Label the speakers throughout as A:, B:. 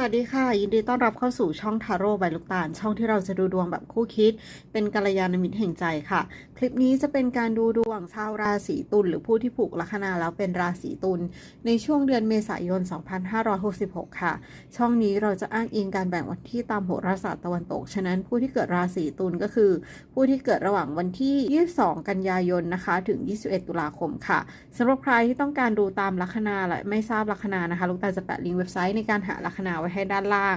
A: สวัสดีค่ะ ยินดีต้อนรับเข้าสู่ช่องทาโร่ใบลูกตาล ช่องที่เราจะดูดวงแบบคู่คิด เป็นกัลยาณมิตรแห่งใจค่ะ คลิปนี้จะเป็นการดูดวงชาวราศีตุลหรือผู้ที่ผูกลัคนาแล้วเป็นราศีตุลในช่วงเดือนเมษายน 2566 ค่ะ ช่องนี้เราจะอ้างอิงการแบ่งวันที่ตามโหราศาสตร์ตะวันตก ฉะนั้นผู้ที่เกิดราศีตุลก็คือ ผู้ที่เกิดระหว่างวันที่ 22 กันยายนนะคะ ถึง 21 ตุลาคมค่ะสำหรับใครที่ต้องการดูตามลัคนาและไม่ทราบลัคนานะคะ ลูกตาลจะแปะลิงก์เว็บไซต์ในการหาลัคนาไว้ให้ด้านล่าง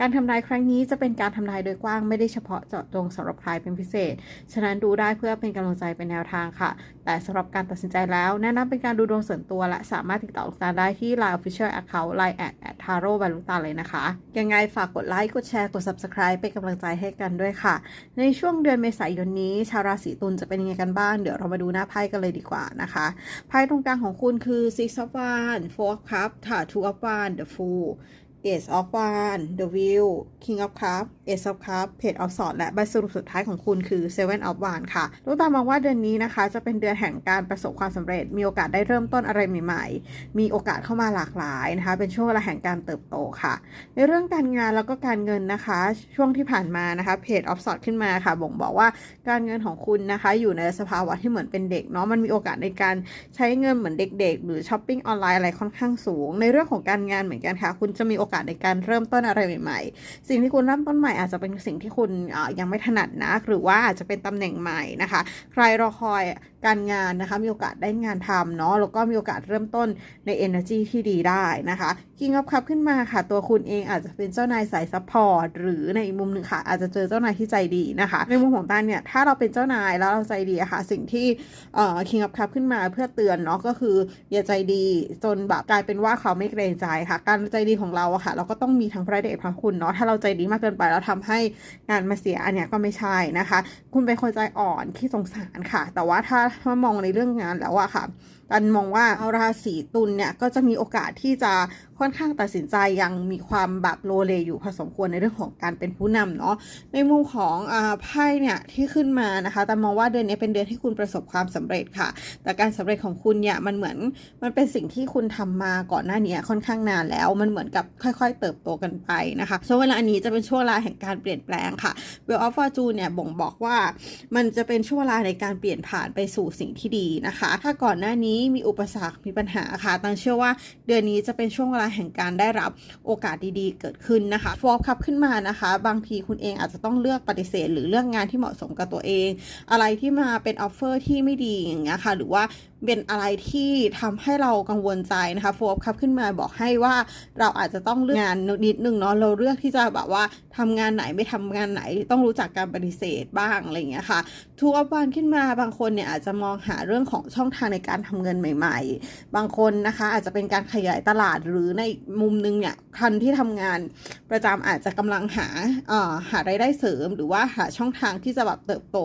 A: การทำนายครั้งนี้จะเป็นการทำนายโดยกว้างไม่ได้เฉพาะเจาะจงสำหรับใครเป็นพิเศษ ฉะนั้นดูได้เพื่อเป็นกำลังใจเป็นแนวทางค่ะ แต่สำหรับการตัดสินใจแล้วแนะนำเป็นการดูดวงส่วนตัวและสามารถติดต่อลูกตาได้ที่ Line Official Account Line at at taro บาลูกตาเลยนะคะ ยังไงฝากกดไลค์กดแชร์กด Subscribe เป็นกำลังใจให้กันด้วยค่ะ ในช่วงเดือนเมษายนนี้ชาวราศีตุลจะเป็นยังไงกันบ้างเดี๋ยวเรามาดูหน้าไพ่กันเลยดีกว่านะคะไพ่ตรงกลางของคุณคือ Six of Wands Four of Cups ค่ะ Two of Wands The Fool Ace of Wands The Wheel King of Cups Ace of Cups Page of Swords และใบสรุปสุดท้ายของคุณคือ Seven of Wands ค่ะลูกตามมองว่าเดือนนี้นะคะ จะเป็นเดือนแห่งการประสบความสำเร็จ มีโอกาสได้เริ่มต้นอะไรใหม่ ๆ มีโอกาสเข้ามาหลากหลายนะคะ เป็นช่วงเวลาแห่งการเติบโตค่ะ ในเรื่องการงานแล้วก็การเงินนะคะ ช่วงที่ผ่านมานะคะ Page of Swords ขึ้นมาค่ะ บ่งบอกว่าการเงินของคุณนะคะ อยู่ในสภาวะที่เหมือนเป็นเด็กเนาะมันมีโอกาสในการใช้เงินเหมือนเด็ก ๆ หรือช้อปปิ้งออนไลน์อะไรค่อนข้างสูง ในเรื่องของการงานเหมือนกันค่ะ คุณจะมีโอกาสในการเริ่มต้นอะไรใหม่ ๆ สิ่งที่คุณเริ่มต้นใหม่อาจจะเป็นสิ่งที่คุณยังไม่ถนัดนะหรือว่าอาจจะเป็นตำแหน่งใหม่นะคะ ใครรอคอย การงานนะคะ มีโอกาสได้งานทำเนาะแล้วก็มีโอกาสเริ่มต้นใน energy ที่ดีได้นะคะกิงอัพคับขึ้นมาค่ะ ตัวคุณเองอาจจะเป็นเจ้านายสายซัพพอร์ตหรือในอีกมุมหนึ่งค่ะ อาจจะเจอเจ้านายที่ใจดีนะคะ ในมุมของตานเนี่ย ถ้าเราเป็นเจ้านายแล้วเราใจดีอะค่ะ สิ่งที่เอ่อ King of Cup ขึ้นมาเพื่อเตือนเนาะก็คืออย่าใจดีจนแบบกลายเป็นว่าเขาไม่เกรงใจค่ะ การใจดีของเราอะค่ะ เราก็ต้องมีทั้งพระเดชพระคุณเนาะถ้าเราใจดีมากเกินไปแล้วทำให้งานมาเสียอันเนี้ยก็ไม่ใช่นะคะ คุณเป็นคนใจอ่อนที่สงสารค่ะ แต่ว่าถ้าถ้ามองในเรื่องงานแล้วอะค่ะ ตันมองว่าราศีตุลเนี่ยก็จะมีโอกาสที่จะค่อนข้างตัดสินใจยังมีความแบบโลเลอยู่พอสมควรในเรื่องของการเป็นผู้นำเนาะในมุมของอไพ่เนี่ยที่ขึ้นมานะคะแต่มองว่าเดือนนี้เป็นเดือนที่คุณประสบความสำเร็จค่ะ แต่การสำเร็จของคุณเนี่ยมันเหมือนมันเป็นสิ่งที่คุณทำมาก่อนหน้านี้ค่อนข้างนานแล้ว มันเหมือนกับค่อย ๆ เติบโตกันไปนะคะช่วงเวลาอันนี้จะเป็นช่วงเวลาแห่งการเปลี่ยนแปลงค่ะ w e l l of Fortune เนี่ยบ่งบอกว่ามันจะเป็นช่วงเวลาในการเปลี่ยนผ่านไปสู่สิ่งที่ดีนะคะ ถ้าก่อนหน้านี้มีอุปสรรคมีปัญหาค่ะตังเชื่อว่าเดือนนี้จะเป็นช่วงเวลาแห่งการได้รับโอกาสดีๆ เกิดขึ้นนะคะฟอร์คับขึ้นมานะคะ บางทีคุณเองอาจจะต้องเลือกปฏิเสธ หรือเลือกงานที่เหมาะสมกับตัวเอง อะไรที่มาเป็นออฟเฟอร์ที่ไม่ดีอย่างเงี้ยค่ะ หรือว่า เป็นอะไรที่ทำให้เรากังวลใจนะคะโฟร์คับขึ้นมาบอกให้ว่าเราอาจจะต้องเลือกงานนิดนึงเนาะเราเลือกที่จะแบบว่าทำงานไหนไม่ทำงานไหน ต้องรู้จักการปฏิเสธบ้างอะไรอย่างเงี้ยค่ะทูอัพบานขึ้นมาบางคนเนี่ยอาจจะมองหาเรื่องของช่องทางในการทำเงินใหม่ ๆ บางคนนะคะอาจจะเป็นการขยายตลาดหรือในมุมนึงเนี่ยคันที่ทำงานประจำอาจจะกำลังหาหารายได้เสริม หรือว่าหาช่องทางที่จะแบบเติบโต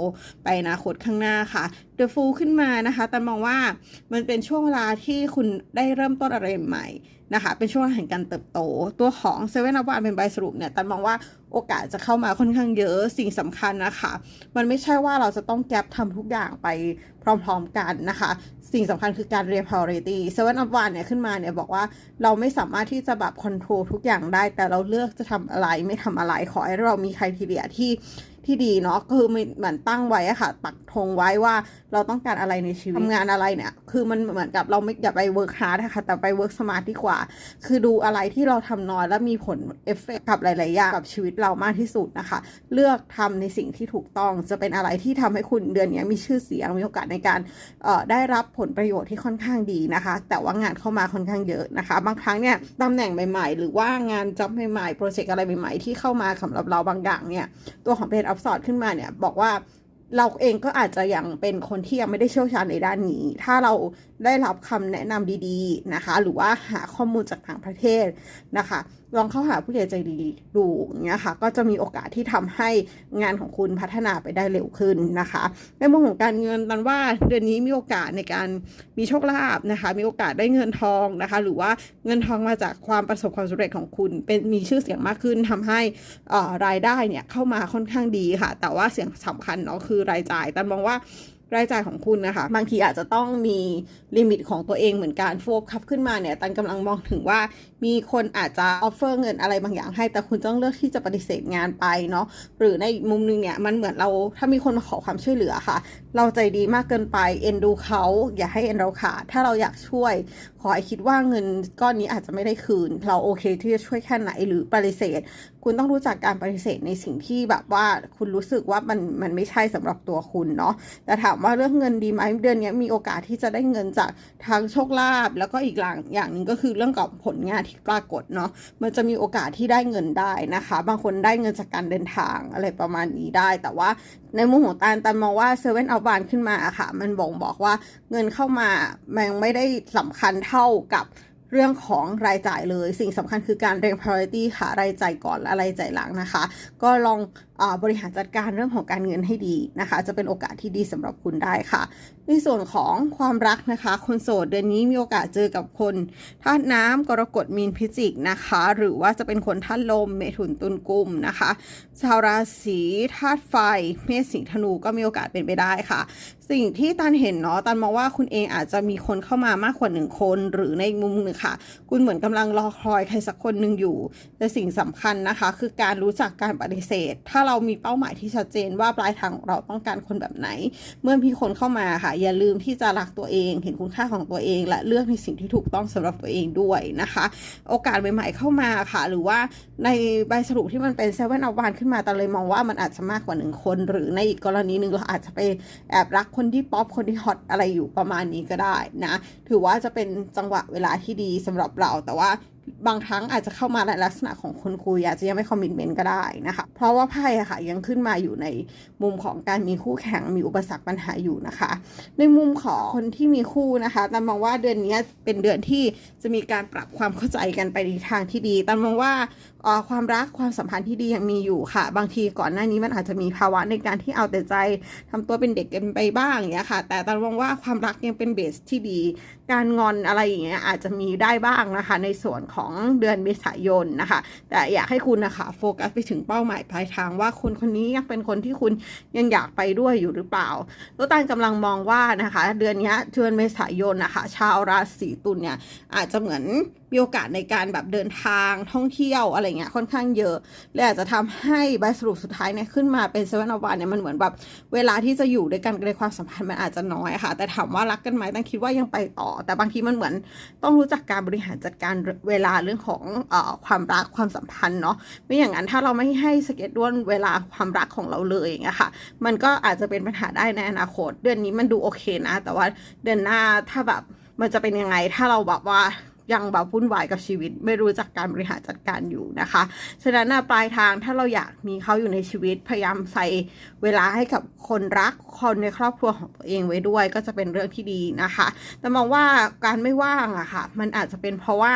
A: ไปอนาคตข้างหน้าค่ะ The Fool ขึ้นมานะคะแต่มองว่ามันเป็นช่วงเวลาที่คุณได้เริ่มต้นอะไรใหม่นะคะ เป็นช่วงแห่งการเติบโต ตัวของเซเว่นอัพวานเป็นใบสรุปเนี่ยตันมองว่าโอกาสจะเข้ามาค่อนข้างเยอะสิ่งสำคัญนะคะ มันไม่ใช่ว่าเราจะต้องแก็บทำทุกอย่างไปพร้อมๆกันนะคะ สิ่งสำคัญคือการเรียน priority เซเว่นอัพวานเนี่ยขึ้นมาเนี่ยบอกว่าเราไม่สามารถที่จะแบบ control ทุกอย่างได้ แต่เราเลือกจะทำอะไรไม่ทำอะไรขอให้เรามี criteria ที่ที่ ที่ดีเนาะคือเหมือนตั้งไว้อะค่ะ ปักธงไว้ว่าเราต้องการอะไรในชีวิตทำงานอะไรเนี่ย คือมันเหมือนกับเราไม่อย่าไปเวิร์กฮาร์ดนะคะแต่ไปเวิร์กสมาร์ทดีกว่า คือดูอะไรที่เราทำน้อยแล้วมีผลเอฟเฟกกับหลาย ๆ อย่างกับชีวิตเรามากที่สุดนะคะ เลือกทำในสิ่งที่ถูกต้องจะเป็นอะไรที่ทำให้คุณเดือนนี้มีชื่อเสียงมีโอกาสในการเอ่อได้รับผลประโยชน์ที่ค่อนข้างดีนะคะ แต่ว่างานเข้ามาค่อนข้างเยอะนะคะ บางครั้งเนี่ยตำแหน่งใหม่ ๆ หรือว่างานจ็อบใหม่ ๆ โปรเจกต์อะไรใหม่ ๆ ที่เข้ามาสำหรับเราบางอย่างเนี่ยตัวของเพจอัพสอนขึ้นมาเนี่ยบอกว่าเราเองก็อาจจะยังเป็นคนที่ยังไม่ได้เชี่ยวชาญในด้านนี้ ถ้าเราได้รับคำแนะนำดีๆนะคะ หรือว่าหาข้อมูลจากต่างประเทศนะคะลองเข้าหาผู้ใหญ่ใจดีดูอย่างเงี้ยค่ะ ก็จะมีโอกาสที่ทำให้งานของคุณพัฒนาไปได้เร็วขึ้นนะคะ ในมุมของการเงินตันว่าเดือนนี้มีโอกาสในการมีโชคลาภนะคะ มีโอกาสได้เงินทองนะคะ หรือว่าเงินทองมาจากความประสบความสำเร็จของคุณเป็นมีชื่อเสียงมากขึ้นทำให้อ่อรายได้เนี่ยเข้ามาค่อนข้างดีค่ะ แต่ว่าเสียงสำคัญเนาะคือรายจ่ายตันมองว่า รายจ่ายของคุณนะคะ บางทีอาจจะต้องมีลิมิตของตัวเองเหมือนกันโฟกัสขึ้นมาเนี่ยตันกำลังมองถึงว่า มีคนอาจจะออฟเฟอร์เงินอะไรบางอย่างให้ แต่คุณต้องเลือกที่จะปฏิเสธงานไปเนาะหรือในอีกมุมนึงเนี่ยมันเหมือนเราถ้ามีคนมาขอความช่วยเหลือค่ะ เราใจดีมากเกินไปเอ็นดูเขาอย่าให้เอ็นเราขาดถ้าเราอยากช่วย ขอให้คิดว่าเงินก้อนนี้อาจจะไม่ได้คืน เราโอเคที่จะช่วยแค่ไหนหรือปฏิเสธ คุณต้องรู้จักการปฏิเสธในสิ่งที่แบบว่าคุณรู้สึกว่ามันมันไม่ใช่สำหรับตัวคุณเนาะแต่ถามว่าเรื่องเงินดีไหมเดือนนี้มีโอกาสที่จะได้เงินจากทางโชคลาภแล้วก็อีกอย่างอย่างหนึ่งก็คือเรื่องกับผลงานที่ปรากฏเนาะมันจะมีโอกาสที่ได้เงินได้นะคะ บางคนได้เงินจากการเดินทางอะไรประมาณนี้ได้ แต่ว่าในมุมของตาลตาลมองว่าเซเว่นเอาบานขึ้นมาอะค่ะ มันบ่งบอกว่าเงินเข้ามามันไม่ได้สำคัญเท่ากับเรื่องของรายจ่ายเลย สิ่งสำคัญคือการเรียง priority ค่ะรายจ่ายก่อนและรายจ่ายหลังนะคะ ก็ลอง บริหารจัดการเรื่องของการเงินให้ดีนะคะ จะเป็นโอกาสที่ดีสำหรับคุณได้ค่ะ ในส่วนของความรักนะคะ คนโสดเดือนนี้มีโอกาสเจอกับคนธาตุน้ำกรกฎมีนพิจิกนะคะ หรือว่าจะเป็นคนธาตุลม เมถุนตุลกุมนะคะ ชาวราศีธาตุไฟ เมษสิงห์ธนูก็มีโอกาสเป็นไปได้ค่ะ สิ่งที่ตันเห็นเนาะตันมองว่าคุณเองอาจจะมีคนเข้ามามากกว่าหนึ่งคน หรือในอีกมุมหนึ่งค่ะ คุณเหมือนกำลังรอคอยใครสักคนหนึ่งอยู่ แต่สิ่งสำคัญนะคะ คือการรู้จักการปฏิเสธถ้าเรามีเป้าหมายที่ชัดเจนว่าปลายทางของเราต้องการคนแบบไหน เมื่อมีคนเข้ามาค่ะ อย่าลืมที่จะรักตัวเอง เห็นคุณค่าของตัวเอง และเลือกในสิ่งที่ถูกต้องสำหรับตัวเองด้วยนะคะ โอกาสใหม่ๆเข้ามาค่ะ หรือว่าในใบสรุปที่มันเป็นเซเว่นอวานขึ้นมาแต่เลยมองว่ามันอาจจะมากกว่าหนึ่งคน หรือในอีกกรณีหนึ่งเราอาจจะไปแอบรักคนที่ป๊อปคนที่ฮอตอะไรอยู่ประมาณนี้ก็ได้นะ ถือว่าจะเป็นจังหวะเวลาที่ดีสำหรับเราแต่ว่า บางครั้งอาจจะเข้ามาในลักษณะของคนคุยอาจจะยังไม่คอมมิชเมนต์ก็ได้นะคะ เพราะว่าไพ่อะค่ะยังขึ้นมาอยู่ในมุมของการมีคู่แข่งมีอุปสรรคปัญหาอยู่นะคะ ในมุมของคนที่มีคู่นะคะตันมองว่าเดือนนี้เป็นเดือนที่จะมีการปรับความเข้าใจกันไปในทางที่ดีตันมองว่าความรักความสัมพันธ์ที่ดียังมีอยู่ค่ะ บางทีก่อนหน้านี้มันอาจจะมีภาวะในการที่เอาแต่ใจทำตัวเป็นเด็กกันไปบ้างอย่างเงี้ยค่ะ แต่ตันมองว่าความรักยังเป็นเบสที่ดี การงอนอะไรอย่างเงี้ยอาจจะมีได้บ้างนะคะ ในส่วนของของเดือนเมษายนนะคะ แต่อยากให้คุณนะคะโฟกัสไปถึงเป้าหมายปลายทางว่าคนคนนี้ยังเป็นคนที่คุณยังอยากไปด้วยอยู่หรือเปล่าแล้วตันกำลังมองว่านะคะ เดือนนี้เดือนเมษายนนะคะ ชาวราศีตุลเนี่ยอาจจะเหมือนมีโอกาสในการแบบเดินทางท่องเที่ยวอะไรเงี้ยค่อนข้างเยอะและอาจจะทำให้ใบสรุปสุดท้ายเนี่ยขึ้นมาเป็นเซเว่นอวันเนี่ยมันเหมือนแบบเวลาที่จะอยู่ด้วยกันในความสัมพันธ์มันอาจจะน้อยค่ะ แต่ถามว่ารักกันไหมตั้งคิดว่ายังไปต่อ แต่บางทีมันเหมือนต้องรู้จักการบริหารจัดการเวลาเรื่องของเอ่อความรักความสัมพันธ์เนาะไม่อย่างนั้นถ้าเราไม่ให้สเก็ตด้วนเวลาความรักของเราเลยอย่างเงี้ยค่ะ มันก็อาจจะเป็นปัญหาได้ในอนาคต เดือนนี้มันดูโอเคนะ แต่ว่าเดือนหน้าถ้าแบบมันจะเป็นยังไงถ้าเราแบบว่า ยังแบบวุ่นวายกับชีวิต ไม่รู้จักการบริหารจัดการอยู่นะคะ ฉะนั้นปลายทางถ้าเราอยากมีเขาอยู่ในชีวิตพยายามใส่เวลาให้กับคนรักคนในครอบครัวของตัวเองไว้ด้วย ก็จะเป็นเรื่องที่ดีนะคะ แต่มองว่าการไม่ว่างอะค่ะ มันอาจจะเป็นเพราะว่า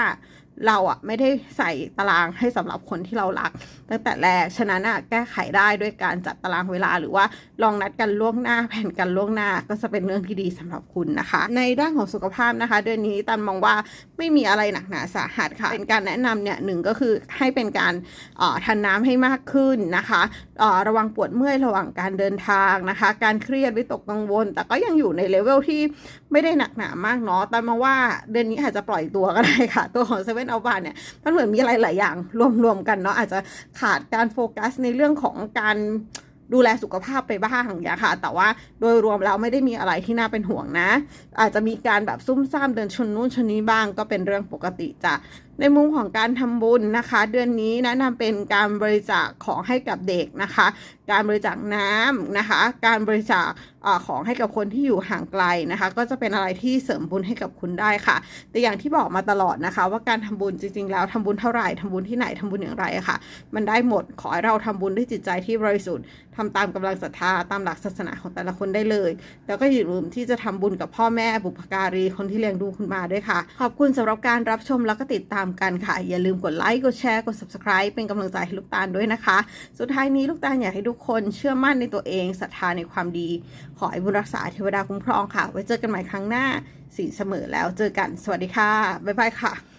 A: เราอะไม่ได้ใส่ตารางให้สำหรับคนที่เรารัก ตั้งแต่แรก ฉะนั้นอะแก้ไขได้ด้วยการจัดตารางเวลา หรือว่าลองนัดกันล่วงหน้าแผนกันล่วงหน้าก็จะเป็นเรื่องที่ดีสำหรับคุณนะคะ ในด้านของสุขภาพนะคะ เดือนนี้ตันมองว่าไม่มีอะไรหนักหนาสาหัสค่ะ เป็นการแนะนำเนี่ยหนึ่งก็คือให้เป็นการออทานน้ำให้มากขึ้นนะคะออระวังปวดเมื่อยระหว่างการเดินทางนะคะ การเครียดวิตกกังวล แต่ก็ยังอยู่ในเลเวลที่ไม่ได้หนักหนามากเนาะตันมองว่าเดือนนี้อาจจะปล่อยตัวก็ได้ค่ะ ตัวของเซเว่นเอาบานเนี่ยมันเหมือนมีอะไรหลายอย่างรวมๆกันเนาะอาจจะขาดการโฟกัสในเรื่องของการดูแลสุขภาพไปบ้างอย่างค่ะ แต่ว่าโดยรวมแล้วไม่ได้มีอะไรที่น่าเป็นห่วงนะ อาจจะมีการแบบซุ่มซ่ามเดินชนนู่นชนนี้บ้างก็เป็นเรื่องปกติจ้ะ ในมุมของการทำบุญนะคะ เดือนนี้แนะนำเป็นการบริจาคของให้กับเด็กนะคะ การบริจาคน้ำนะคะ การบริจาคของให้กับคนที่อยู่ห่างไกลนะคะ ก็จะเป็นอะไรที่เสริมบุญให้กับคุณได้ค่ะ แต่อย่างที่บอกมาตลอดนะคะ ว่าการทำบุญจริง ๆ แล้วทำบุญเท่าไหร่ทำบุญที่ไหนทำบุญอย่างไรค่ะ มันได้หมดขอให้เราทำบุญด้วยจิตใจที่บริสุทธิ์ทำตามกำลังศรัทธาตามหลักศาสนาของแต่ละคนได้เลย แล้วก็อย่าลืมที่จะทำบุญกับพ่อแม่บุพการีคนที่เลี้ยงดูคุณมาด้วยค่ะ ขอบคุณสำหรับการรับชมแล้วก็ติดตามกันค่ะ อย่าลืมกดไลค์ กดแชร์ กด subscribe เป็นกำลังใจให้ลูกตาลด้วยนะคะ สุดท้ายนี้ลูกตาลอยากให้ทุกคนเชื่อมั่นในตัวเองศรัทธาในความดี ขอให้บุญรักษาเทวดาคุ้มครองค่ะ ไว้เจอกันใหม่ครั้งหน้าสีเสมอแล้วเจอกัน สวัสดีค่ะ บ๊ายบายค่ะ